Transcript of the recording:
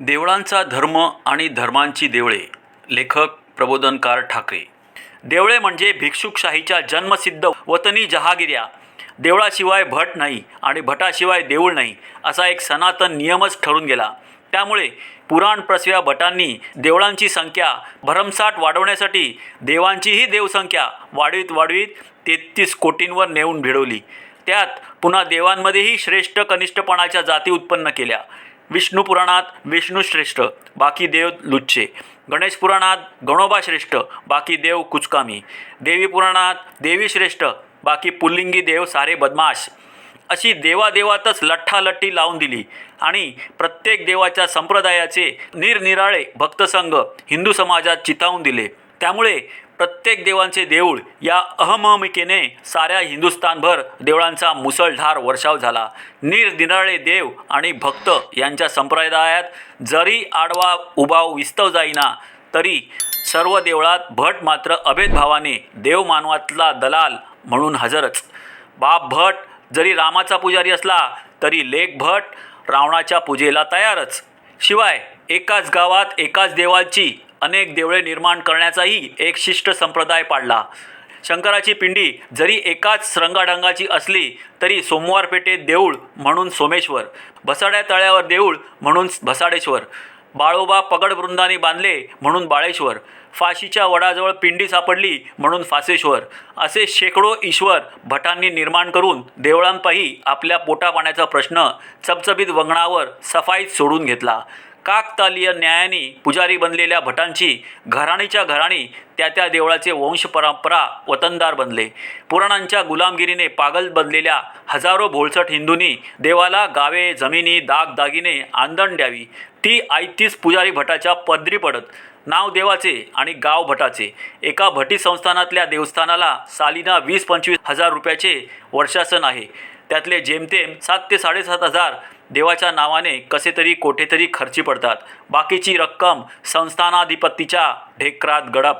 देवळांचा धर्म आणि धर्मांची देवळे. लेखक प्रबोधनकार ठाकरे. देवळे म्हणजे भिक्षुकशाहीच्या जन्मसिद्ध वतनी जहागिऱ्या देवळाशिवाय भट नाही आणि भटाशिवाय देऊळ नाही असा एक सनातन नियमच ठरून गेला. त्यामुळे पुराण प्रसव्या भटांनी देवळांची संख्या भरमसाठ वाढवण्यासाठी देवांचीही देवसंख्या वाढवीत वाढवीत तेहतीस कोटींवर नेऊन भिडवली. त्यात पुन्हा देवांमध्येही श्रेष्ठ कनिष्ठपणाच्या जाती उत्पन्न केल्या. विष्णू पुराणात विष्णू श्रेष्ठ बाकी देव लुच्चे. गणेश पुराणात गणोबा श्रेष्ठ बाकी देव कुचकामी. देवी पुराणात देवी श्रेष्ठ बाकी पुल्लिंगी देव सारे बदमाश. अशी देवादेवातच लठ्ठालठ्ठी लावून दिली. आणि प्रत्येक देवाच्या संप्रदायाचे निरनिराळे भक्तसंघ हिंदू समाजात चितावून दिले. त्यामुळे प्रत्येक देवांचे देऊळ या अहमहमिकेने साऱ्या हिंदुस्थानभर देवळांचा मुसळधार वर्षाव झाला. निरनिराळे देव आणि भक्त यांच्या संप्रदायात जरी आडवा उभाव विस्तव जाईना तरी सर्व देवळात भट मात्र अभेदभावाने देवमानवातला दलाल म्हणून हजरच. बाप भट जरी रामाचा पुजारी असला तरी लेख भट रावणाच्या पूजेला तयारच. शिवाय एकाच गावात एकाच देवाची अनेक देवळे निर्माण करण्याचाही एक शिष्ट संप्रदाय पाडला. शंकराची पिंडी जरी एकाच रंगाढंगाची असली तरी सोमवार पेठेत देऊळ म्हणून सोमेश्वर भसाड्या तळ्यावर देऊळ म्हणून भसाडेश्वर बाळोबा पगड वृंदाने बांधले म्हणून बाळेश्वर फाशीच्या वडाजवळ पिंडी सापडली म्हणून फासेश्वर असे शेकडो ईश्वर भटांनी निर्माण करून देवळांपायी आपल्या पोटापाण्याचा प्रश्न चबचबीत वंगणावर सफाईत सोडून घेतला. काकतालीय न्यायाने पुजारी बनलेल्या भटांची घराणीच्या घराणी त्या त्या देवळाचे वंश परंपरा वतनदार बनले. पुराणांच्या गुलामगिरीने पागल बनलेल्या हजारो भोळसट हिंदूंनी देवाला गावे जमिनी दाग दागिने आंदण द्यावी. ती आयतीस पुजारी भटाच्या पदरी पडत. नाव देवाचे आणि गाव भटाचे. एका भटी संस्थानातल्या देवस्थानाला सालीना वीस पंचवीस हजार रुपयाचे वर्षासन आहे. त्यातले जेमतेम सात ते साडेसात हजार देवाच्या नावाने कसे तरी कोठेतरी खर्ची पडतात. बाकीची रक्कम संस्थानाधिपतीच्या ढेकरात गडप.